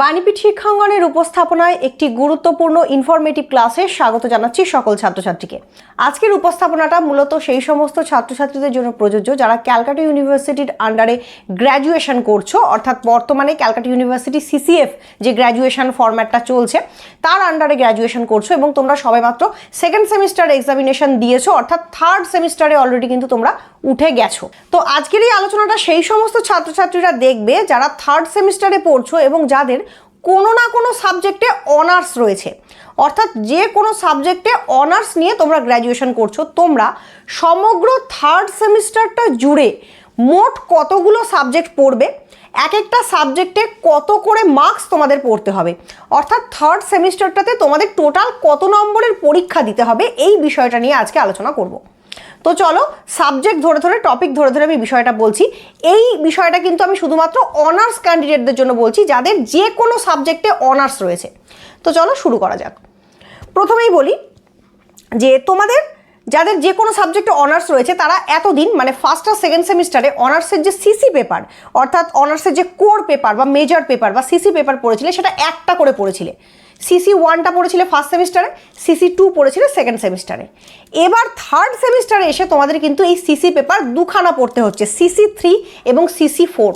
বাণীপীঠ শিক্ষাঙ্গনের উপস্থাপনায় একটি গুরুত্বপূর্ণ ইনফরমেটিভ ক্লাসে স্বাগত জানাচ্ছি সকল ছাত্রছাত্রীকে। আজকের উপস্থাপনাটা মূলত সেই সমস্ত ছাত্রছাত্রীদের জন্য প্রযোজ্য যারা ক্যালকাটা ইউনিভার্সিটির আন্ডারে গ্র্যাজুয়েশন করছ, অর্থাৎ বর্তমানে ক্যালকাটা ইউনিভার্সিটি সিসিএফ যে গ্র্যাজুয়েশন ফরম্যাটটা চলছে, তার আন্ডারে গ্র্যাজুয়েশন করছ এবং তোমরা সবাই মাত্র সেকেন্ড সেমিস্টার এক্সামিনেশন দিয়েছ, অর্থাৎ থার্ড সেমিস্টারে অলরেডি কিন্তু তোমরা উঠে গেছো। তো আজকের এই আলোচনাটা সেই সমস্ত ছাত্রছাত্রীরা দেখবে যারা থার্ড সেমিস্টারে পড়ছো এবং যাদের কোনো না কোনো সাবজেক্টে অনার্স রয়েছে। অর্থাৎ যে কোনো সাবজেক্টে অনার্স নিয়ে তোমরা গ্র্যাজুয়েশন করছ, তোমরা সমগ্র থার্ড সেমিস্টারটা জুড়ে মোট কতগুলো সাবজেক্ট পড়বে এক একটা সাবজেক্টে কত করে মার্কস তোমাদের পড়তে হবে। অর্থাৎ থার্ড সেমিস্টারটাতে তোমাদের টোটাল কত নম্বরের পরীক্ষা দিতে হবে, এই বিষয়টা নিয়ে আজকে আলোচনা করব। তো চলো সাবজেক্ট ধরে ধরে টপিক ধরে ধরে আমি বিষয়টা বলছি। এই বিষয়টা কিন্তু আমি শুধুমাত্র অনার্স ক্যান্ডিডেটদের জন্য বলছি, যাদের যে কোনো সাবজেক্টে অনার্স রয়েছে। তো চলো শুরু করা যাক। প্রথমেই বলি যে তোমাদের যাদের যে কোনো সাবজেক্টে অনার্স রয়েছে, তারা এতদিন মানে ফার্স্ট আর সেকেন্ড সেমিস্টারে অনার্সের যে সিসি পেপার অর্থাৎ অনার্সের যে কোর পেপার বা মেজর পেপার বা সিসি পেপার পড়েছিলে, সেটা একটা করে পড়েছিলে। সিসি ওয়ানটা পড়েছিলে ফার্স্ট সেমিস্টারে সিসি টু পড়েছিলে সেকেন্ড সেমিস্টারে এবার থার্ড সেমিস্টারে এসে তোমাদের কিন্তু এই সিসি পেপার দুখানা পড়তে হচ্ছে সিসি থ্রি এবং সিসি ফোর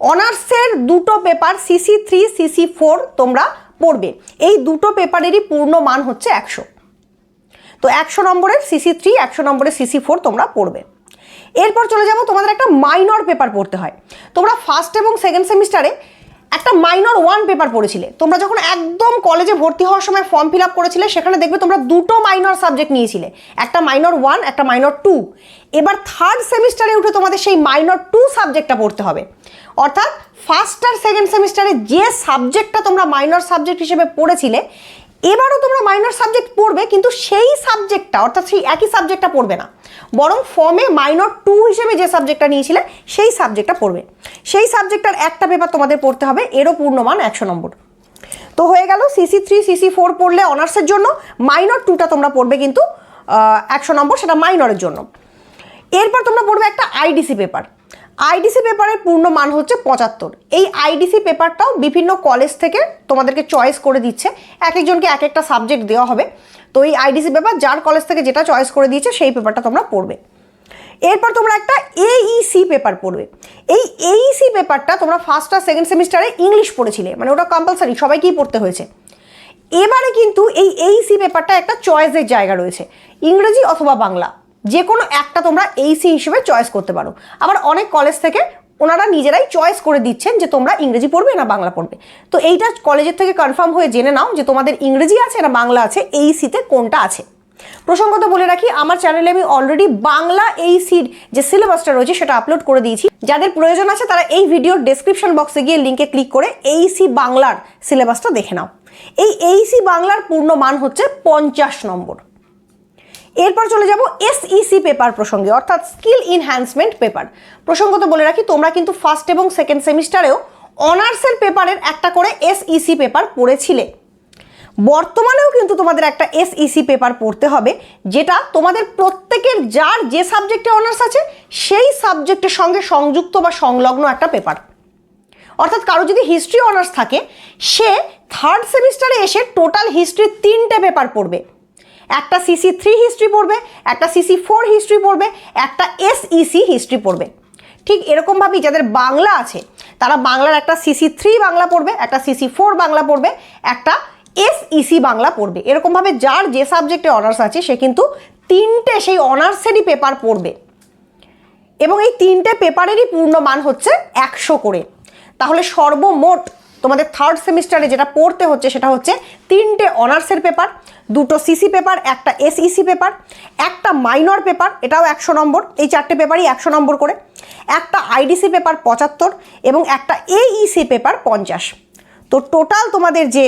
অনার্সের দুটো paper CC three CC four তোমরা পড়বে। এই দুটো পেপারেরই পূর্ণ মান হচ্ছে একশো। তো একশো নম্বরের সিসি থ্রি একশো নম্বরের সিসি ফোর তোমরা পড়বে। এরপর চলে যাব, তোমাদের একটা মাইনর পেপার পড়তে হয়। তোমরা ফার্স্ট এবং সেকেন্ড সেমিস্টারে একটা মাইনর ওয়ান পেপার পড়েছিলে। তোমরা যখন একদম কলেজে ভর্তি হওয়ার সময় ফর্ম ফিল আপ করেছিলে, সেখানে দেখবে তোমরা দুটো মাইনর সাবজেক্ট নিয়েছিলে। একটা মাইনর ওয়ান একটা মাইনর টু এবার থার্ড সেমিস্টারে উঠে তোমাদের সেই মাইনর টু সাবজেক্টটা পড়তে হবে। অর্থাৎ ফার্স্ট আর সেকেন্ড সেমিস্টারে যে সাবজেক্টটা তোমরা মাইনর সাবজেক্ট হিসেবে পড়েছিলে এবারও তোমরা মাইনর সাবজেক্ট পড়বে, কিন্তু সেই সাবজেক্টটা অর্থাৎ সেই একই সাবজেক্টটা পড়বে না। বরং ফর্মে মাইনর টু হিসেবে যে সাবজেক্টটা নিয়েছিলে, সেই সাবজেক্টটা পড়বে। সেই সাবজেক্টটার একটা পেপার তোমাদের পড়তে হবে, এরও পূর্ণমান একশো নম্বর। তো হয়ে গেল সিসি থ্রি সিসি ফোর পড়লে অনার্সের জন্য মাইনর টুটা তোমরা পড়বে কিন্তু একশো নম্বর, সেটা মাইনরের জন্য। এরপর তোমরা পড়বে একটা আইডিসি পেপার আইডিসি পেপারের পূর্ণ মান হচ্ছে পঁচাত্তর। এই আইডিসি পেপারটাও বিভিন্ন কলেজ থেকে তোমাদেরকে চয়েস করে দিচ্ছে। এক একজনকে এক একটা সাবজেক্ট দেওয়া হবে। তো এই আইডিসি পেপার যার কলেজ থেকে যেটা চয়েস করে দিয়েছে, সেই পেপারটা তোমরা পড়বে। এরপর তোমরা একটা এইসি পেপার পড়বে। এই এইসি পেপারটা তোমরা ফার্স্ট আর সেকেন্ড সেমিস্টারে ইংলিশ পড়েছিলে। মানে ওটা কম্পালসারি সবাইকেই পড়তে হয়েছে। এবারে কিন্তু এই এইসি পেপারটা একটা চয়েসের জায়গা রয়েছে। ইংরেজি অথবা বাংলা। যে কোনো একটা তোমরা এইসি হিসেবে চয়েস করতে পারো। আবার অনেক কলেজ থেকে ওনারা নিজেরাই চয়েস করে দিচ্ছেন যে তোমরা ইংরেজি পড়বে না বাংলা পড়বে। তো এইটা কলেজের থেকে কনফার্ম হয়ে জেনে নাও যে তোমাদের ইংরেজি আছে না বাংলা আছে এইসিতে কোনটা আছে। প্রসঙ্গত বলে রাখি, আমার চ্যানেলে আমি অলরেডি বাংলা এই সিড যে সিলেবাসটা রয়েছে সেটা আপলোড করে দিয়েছি। যাদের প্রয়োজন আছে তারা এই ভিডিওর ডেসক্রিপশন বক্সে গিয়ে লিঙ্কে ক্লিক করে এই সি বাংলার সিলেবাসটা দেখে নাও। এই এই সি বাংলার পূর্ণ মান হচ্ছে পঞ্চাশ নম্বর। এরপর চলে যাব এসইসি পেপার প্রসঙ্গে, অর্থাৎ স্কিল ইনহ্যান্সমেন্ট পেপার প্রসঙ্গত বলে রাখি, তোমরা কিন্তু ফার্স্ট এবং সেকেন্ড সেমিস্টারেও অনার্সের পেপারের একটা করে এসইসি পেপার পড়েছিলে। বর্তমানেও কিন্তু তোমাদের একটা এসইসি পেপার পড়তে হবে, যেটা তোমাদের প্রত্যেকের যার যে সাবজেক্টে অনার্স আছে, সেই সাবজেক্টের সঙ্গে সংযুক্ত বা সংলগ্ন একটা পেপার অর্থাৎ কারও যদি হিস্ট্রি অনার্স থাকে, সে থার্ড সেমিস্টারে এসে টোটাল হিস্ট্রির তিনটে পেপার পড়বে। একটা সিসি থ্রি হিস্ট্রি পড়বে, একটা সিসি ফোর হিস্ট্রি পড়বে, একটা এসইসি হিস্ট্রি পড়বে। ঠিক এরকমভাবেই যাদের বাংলা আছে, তারা বাংলার একটা সিসি থ্রি বাংলা পড়বে, একটা সিসি ফোর বাংলা পড়বে, একটা এসইসি বাংলা পড়বে। এরকমভাবে যার যে সাবজেক্টে অনার্স আছে, সে কিন্তু তিনটে সেই অনার্সেরই পেপার পড়বে। এবং এই তিনটে পেপারেরই পূর্ণ মান হচ্ছে একশো করে। তাহলে সর্বমোট তোমাদের থার্ড সেমিস্টারে যেটা পড়তে হচ্ছে সেটা হচ্ছে তিনটে অনার্সের পেপার দুটো সিসি পেপার একটা এসইসি পেপার একটা মাইনর পেপার এটাও একশো নম্বর, এই চারটে পেপারই একশো নম্বর করে, একটা আইডিসি পেপার পঁচাত্তর এবং একটা এইসি পেপার পঞ্চাশ। তো টোটাল তোমাদের যে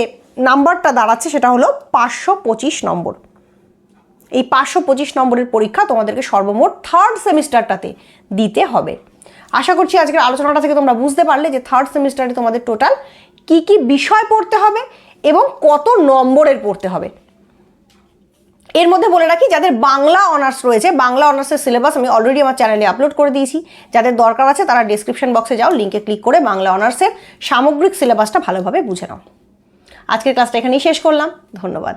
নাম্বারটা দাঁড়াচ্ছে সেটা হলো পাঁচশো পঁচিশ নম্বর। এই পাঁচশো পঁচিশ নম্বরের পরীক্ষা তোমাদেরকে সর্বমোট থার্ড সেমিস্টারটাতে দিতে হবে। আশা করছি আজকের আলোচনাটা থেকে তোমরা বুঝতে পারলে যে থার্ড সেমিস্টারে তোমাদের টোটাল কি কি বিষয় পড়তে হবে এবং কত নম্বরের পড়তে হবে। এর মধ্যে বলে রাখি, যাদের বাংলা অনার্স রয়েছে, বাংলা অনার্সের সিলেবাস আমি অলরেডি আমার চ্যানেলে আপলোড করে দিয়েছি। যাদের দরকার আছে তারা ডিসক্রিপশন বক্সে যাও লিঙ্কে ক্লিক করে বাংলা অনার্সের সামগ্রিক সিলেবাসটা ভালোভাবে বুঝে নাও। আজকের ক্লাসটা এখানেই শেষ করলাম। ধন্যবাদ।